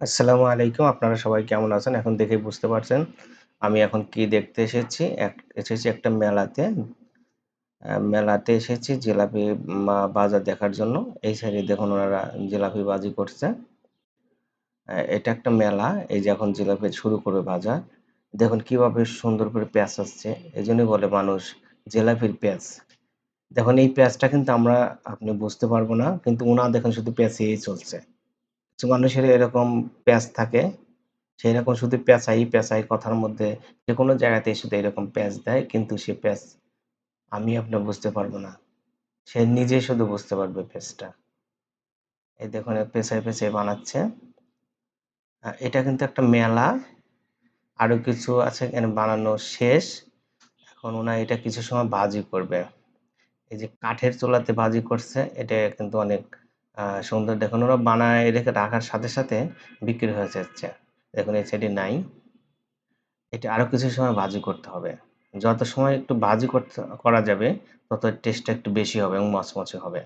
আসসালামু আলাইকুম। আপনারা সবাই কেমন আছেন? এখন দেখেই বুঝতে পারছেন। আমি এখন কি দেখতে এসেছি? এসেছি একটা মেলাতে। মেলাতে এসেছি জিলাপি বাজার দেখার জন্য। এই সাইডে দেখুন ওনারা জিলাপি বাজি করছে। এটা একটা মেলা। এই যে এখন জিলাপি শুরু করবে ভাজা। দেখুন কীভাবে সুন্দর করে পেঁচাচ্ছে। এজন্যই বলে মানুষ জিলাপির পেঁচ। দেখুন এই পেঁচটা কিন্তু আমরা, আপনি বুঝতে পারব না। কিন্তু উনার দেখুন শুধু পেঁচিয়েই চলছে। কিছু মানুষের এরকম প্যাঁচ থাকে। সেই রকম শুধু পেঁচাই, পেঁচাই কথার মধ্যে যে কোনো জায়গাতেই শুধু এরকম প্যাঁচ দেয়। কিন্তু সে প্যাঁচ আমি আপনার বুঝতে পারব না। সে নিজেই শুধু বুঝতে পারবে প্যাঁচটা। এই দেখুন পেঁচায়, পেঁচায় বানাচ্ছে। এটা কিন্তু একটা মেলা। আরও কিছু আছে এখানে বানানো শেষ। এখন উনার এটা কিছু সময় ভাজি করবে। এই যে কাঠের চুলাতে ভাজি করছে এটা কিন্তু অনেক সুন্দর দেখুন ওরা বানায় রেখে রাখার সাথে, সাথে বিক্রি হয়ে যাচ্ছে। দেখুন এই সাইডে নাই। এটা আরও কিছু সময় ভাজি করতে হবে। যত সময় একটু ভাজি করতে করা যাবে তত টেস্টটা একটু বেশি হবে এবং মচমচে হবে।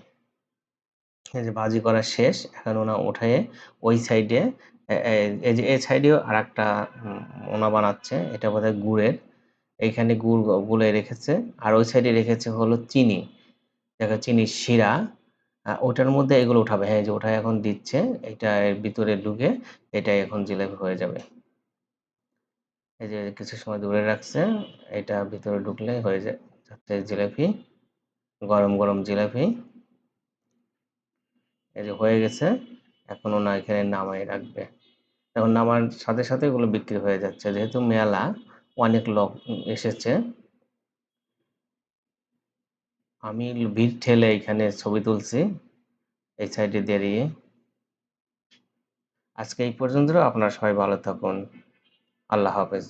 এই যে ভাজি করা শেষ। এখন ওনা উঠায়ে ওই সাইডে এই যে এই সাইডেও আরেকটা উম ওনা বানাচ্ছে। এটা বোধহয় গুড়ের। এইখানে গুড় গুলে রেখেছে। আর ওই সাইডে রেখেছে হলো চিনি। দেখো চিনির শিরা। ওটার মধ্যে এগুলো উঠাবে। হ্যাঁ, যে উঠায় এখন দিচ্ছে। এটা এর ভিতরে ঢুকে এটাই এখন জিলাপি হয়ে যাবে। এই যে কিছু সময় দূরে রাখছে। এটা ভিতরে ঢুকলে হয়ে যাচ্ছে জিলাপি। গরম, গরম জিলাপি। এই যে হয়ে গেছে। এখন ওনা এখানে নামাই রাখবে। এখন নামার সাথে, সাথে এগুলো বিক্রি হয়ে যাচ্ছে। যেহেতু মেলা অনেক লোক এসেছে। আমি ভিড় ঠেলে এখানে ছবি তুলছি। এই সাইডে দাঁড়িয়ে। আজকে এই পর্যন্ত। আপনারা সবাই ভালো থাকুন। আল্লাহ হাফেজ।